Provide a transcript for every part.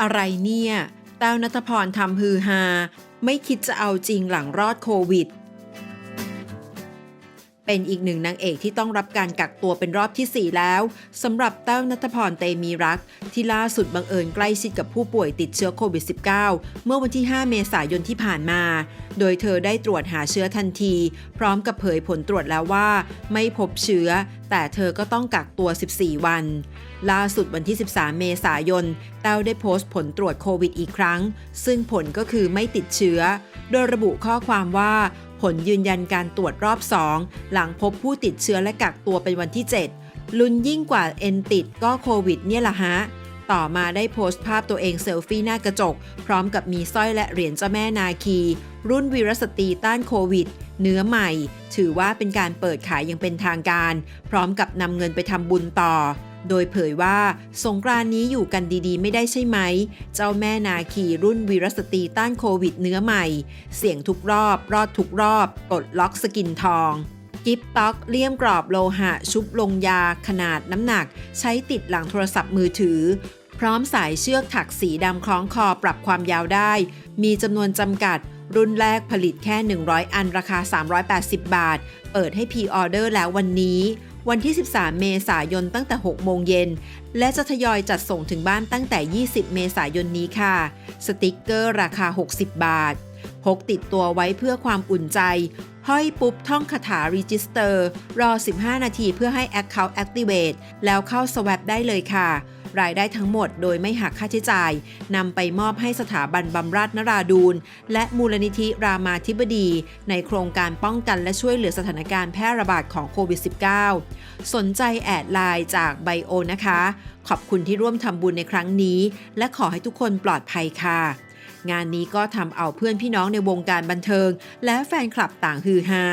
อะไรเนี่ย แต้วนัทพรทำฮือฮา ไม่คิดจะเอาจริงหลังรอดโควิด เป็นอีกหนึ่งนางเอกที่ต้องรับการกักตัวเป็นรอบทีสี่ 4 แล้วสำหรับแต้วนัทพรเตมีรัก ที่ล่าสุดบังเอิญใกล้ชิดกับผู้ป่วยติดเชื้อโควิด -19 เมื่อวันที่ 5 เมษายนที่ผ่านมา โดยเธอได้ตรวจหาเชื้อทันที พร้อมกับเผยผลตรวจแล้วว่า ไม่พบเชื้อ แต่เธอก็ต้องกักตัว 14 วัน ล่าสุดวันที่ 13 เมษายนแต้วได้โพสต์ผลตรวจโควิดอีกครั้ง ซึ่งผลก็คือไม่ติดเชื้อ โดยระบุข้อความว่า ผลยืนยันการตรวจรอบ 2 หลังพบผู้ติดเชื้อและกักตัวเป็นวันที่ 7 ลุ้นยิ่งกว่าเอ็นติดก็โควิดเนี่ยละฮะ ต่อมาได้โพสต์ภาพตัวเองเซลฟี่หน้ากระจก พร้อมกับมีสร้อยและเหรียญเจ้าแม่นาคี รุ่นวีรสตรีต้านโควิด เนื้อใหม่ ถือว่าเป็นการเปิดขายอย่างเป็นทางการ พร้อมกับนำเงินไปทำบุญต่อ โดยเผยว่าสงกรานนี้อยู่กันดีๆ ไม่ได้ใช่ไหม เจ้าแม่นาคีรุ่นวีรสตรีต้านโควิดเนื้อใหม่ เสี่ยงทุกรอบ รอดทุกรอบปลดล็อกสกินทองกิฟต็อกเลี่ยมกรอบโลหะ ชุบลงยา ขนาดน้ำหนัก ใช้ติดหลังโทรศัพท์มือถือ พร้อมสายเชือกถักสีดำคล้องคอปรับความยาวได้ มีจำนวนจำกัด รุ่นแรกผลิตแค่ 100 อันราคา 380 บาท เปิดให้พีออเดอร์แล้ววันนี้ วันที่ 13 เมษายนตั้งแต่ 6 โมงเย็น และจะทยอยจัดส่งถึงบ้านตั้งแต่ 20 เมษายนนี้ค่ะ สติกเกอร์ราคา 60 บาท พกติดตัวไว้เพื่อความอุ่นใจ ห้อยปุ๊บท่องคาถา Register รอ 15 นาทีเพื่อให้ Account Activate แล้วเข้า Swap ได้เลยค่ะ รายได้ทั้งหมดโดยไม่หักค่าใช้จ่ายนำไปมอบให้สถาบันบำราศนราดูนและมูลนิธิรามาธิบดี ในโครงการป้องกันและช่วยเหลือสถานการณ์แพร่ระบาดของโควิด -19 สนใจแอดไลน์จากไบโอนะคะ ขอบคุณที่ร่วมทำบุญในครั้งนี้ และขอให้ทุกคนปลอดภัยค่ะงานนี้ก็ทำเอาเพื่อนพี่น้องในวงการบันเทิง และแฟนคลับต่างฮือฮา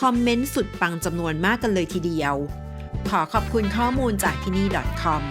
คอมเมนต์สุดปังจำนวนมากกันเลยทีเดียว ขอขอบคุณข้อมูลจากที่นี่ .com